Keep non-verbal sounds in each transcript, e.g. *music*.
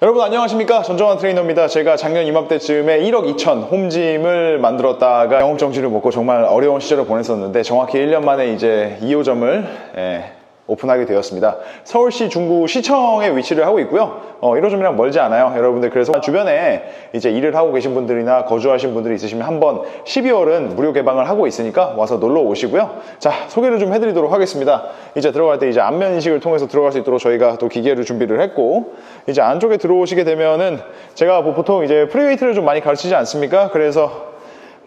여러분 안녕하십니까? 전정환 트레이너입니다. 제가 작년 이맘때쯤에 1억 2천 홈짐을 만들었다가 영업 정지를 먹고 정말 어려운 시절을 보냈었는데 정확히 1년 만에 이제 2호점을 오픈하게 되었습니다. 서울시 중구 시청에 위치를 하고 있고요. 어, 1호점이랑 멀지 않아요 여러분들. 그래서 주변에 이제 일을 하고 계신 분들이나 거주하신 분들이 있으시면 한번 12월은 무료 개방을 하고 있으니까 와서 놀러 오시고요. 자 소개를 좀 해드리도록 하겠습니다. 이제 들어갈 때 이제 안면 인식을 통해서 들어갈 수 있도록 저희가 또 기계를 준비를 했고 이제 안쪽에 들어오시게 되면은 제가 뭐 보통 이제 프리웨이트를 좀 많이 가르치지 않습니까? 그래서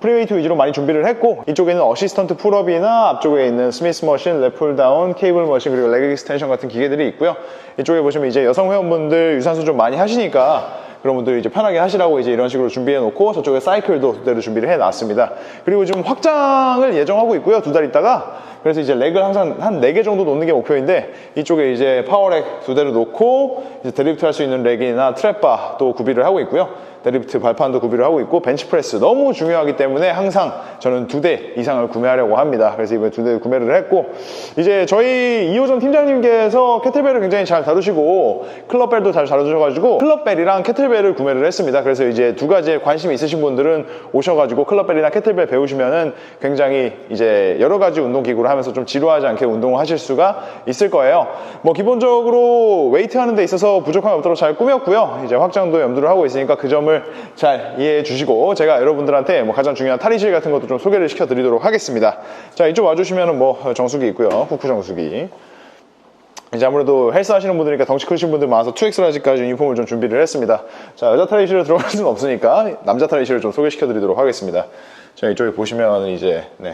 프리웨이트 위주로 많이 준비를 했고 이쪽에는 어시스턴트 풀업이나 앞쪽에 있는 스미스 머신, 랩풀 다운, 케이블 머신 그리고 레그 익스텐션 같은 기계들이 있고요. 이쪽에 보시면 이제 여성 회원분들 유산소 좀 많이 하시니까 그런 분들 이제 편하게 하시라고 이제 이런 식으로 준비해 놓고 저쪽에 사이클도 그대로 준비를 해 놨습니다. 그리고 지금 확장을 예정하고 있고요. 두 달 있다가 그래서 이제 렉을 항상 한 4개 정도 놓는 게 목표인데 이쪽에 이제 파워렉 두 대를 놓고 이제 드리프트 할 수 있는 렉이나 트랩바 또 구비를 하고 있고요. 데리프트 발판도 구비를 하고 있고 벤치프레스 너무 중요하기 때문에 항상 저는 두 대 이상을 구매하려고 합니다. 그래서 이번에 두 대 구매를 했고 이제 저희 2호점 팀장님께서 캐틀벨을 굉장히 잘 다루시고 클럽벨도 잘 다루셔가지고 클럽벨이랑 캐틀벨을 구매를 했습니다. 그래서 이제 두 가지에 관심이 있으신 분들은 오셔가지고 클럽벨이나 캐틀벨 배우시면은 굉장히 이제 여러 가지 운동기구를 하면서 좀 지루하지 않게 운동을 하실 수가 있을 거예요. 뭐 기본적으로 웨이트 하는 데 있어서 부족함이 없도록 잘 꾸몄고요. 이제 확장도 염두를 하고 있으니까 그 점을 잘 이해해 주시고 제가 여러분들한테 뭐 가장 중요한 탈의실 같은 것도 좀 소개를 시켜 드리도록 하겠습니다. 자, 이쪽 와주시면은 뭐 정수기 있고요. 후크 정수기. 이제 아무래도 헬스 하시는 분들이니까 덩치 크신 분들 많아서 2X 라지까지 유니폼을 좀 준비를 했습니다. 자, 여자 탈의실로 들어갈 수는 없으니까 남자 탈의실을 좀 소개시켜 드리도록 하겠습니다. 자, 이쪽에 보시면 이제 네,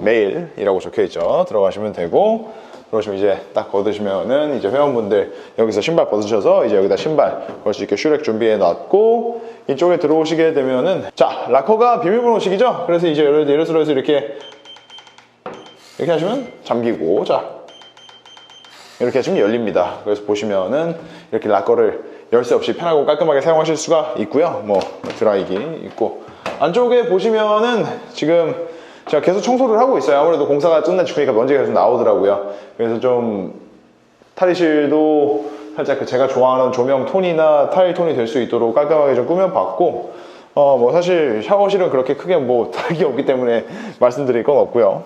메일이라고 적혀 있죠. 들어가시면 되고 그러시면 이제 딱 거두시면은 이제 회원분들 여기서 신발 벗으셔서 이제 여기다 신발 걸 수 있게 슈렉 준비해 놨고 이쪽에 들어오시게 되면은 자 락커가 비밀번호식이죠. 그래서 이제 예를 들어서 이렇게 이렇게 하시면 잠기고 자 이렇게 하시면 열립니다. 그래서 보시면은 이렇게 락커를 열쇠 없이 편하고 깔끔하게 사용하실 수가 있고요. 뭐 드라이기 있고 안쪽에 보시면은 지금 제가 계속 청소를 하고 있어요. 아무래도 공사가 끝난 직후니까 먼지가 계속 나오더라고요. 그래서 좀 탈의실도 살짝 그 제가 좋아하는 조명 톤이나 타일 톤이 될 수 있도록 깔끔하게 좀 꾸며봤고 어 뭐 사실 샤워실은 그렇게 크게 뭐 *laughs* 다르게 없기 때문에 말씀드릴 건 없고요.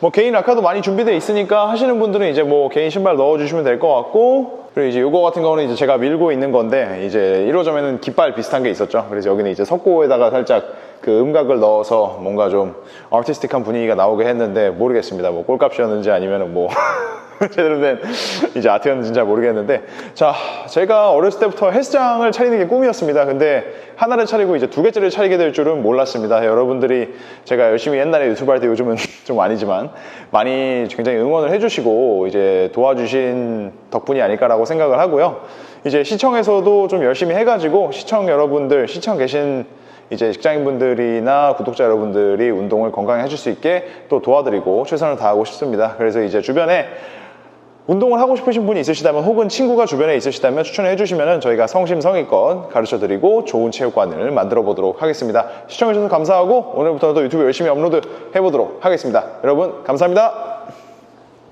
뭐 개인 라카도 많이 준비되어 있으니까 하시는 분들은 이제 뭐 개인 신발 넣어주시면 될 것 같고 그리고 이제 요거 같은 경우는 이제 제가 밀고 있는 건데 이제 1호점에는 깃발 비슷한 게 있었죠. 그래서 여기는 이제 석고에다가 살짝 그 음각을 넣어서 뭔가 좀 아티스틱한 분위기가 나오게 했는데 모르겠습니다. 뭐 꼴값이었는지 아니면은 뭐 *laughs* 제대로 된 이제 아트였는지 잘 모르겠는데. 자 제가 어렸을 때부터 헬스장을 차리는 게 꿈이었습니다. 근데 하나를 차리고 이제 두 개째를 차리게 될 줄은 몰랐습니다. 여러분들이 제가 열심히 옛날에 유튜브 할 때 요즘은 *laughs* 좀 아니지만 많이 굉장히 응원을 해주시고 이제 도와주신 덕분이 아닐까라고 생각을 하고요. 이제 시청에서도 좀 열심히 해가지고 시청 여러분들 시청 계신 이제 직장인분들이나 구독자 여러분들이 운동을 건강히 하실 수 있게 또 도와드리고 최선을 다하고 싶습니다. 그래서 이제 주변에 운동을 하고 싶으신 분이 있으시다면 혹은 친구가 주변에 있으시다면 추천해 주시면 저희가 성심성의껏 가르쳐 드리고 좋은 체육관을 만들어 보도록 하겠습니다. 시청해 주셔서 감사하고 오늘부터는 또 유튜브 열심히 업로드 해보도록 하겠습니다. 여러분 감사합니다.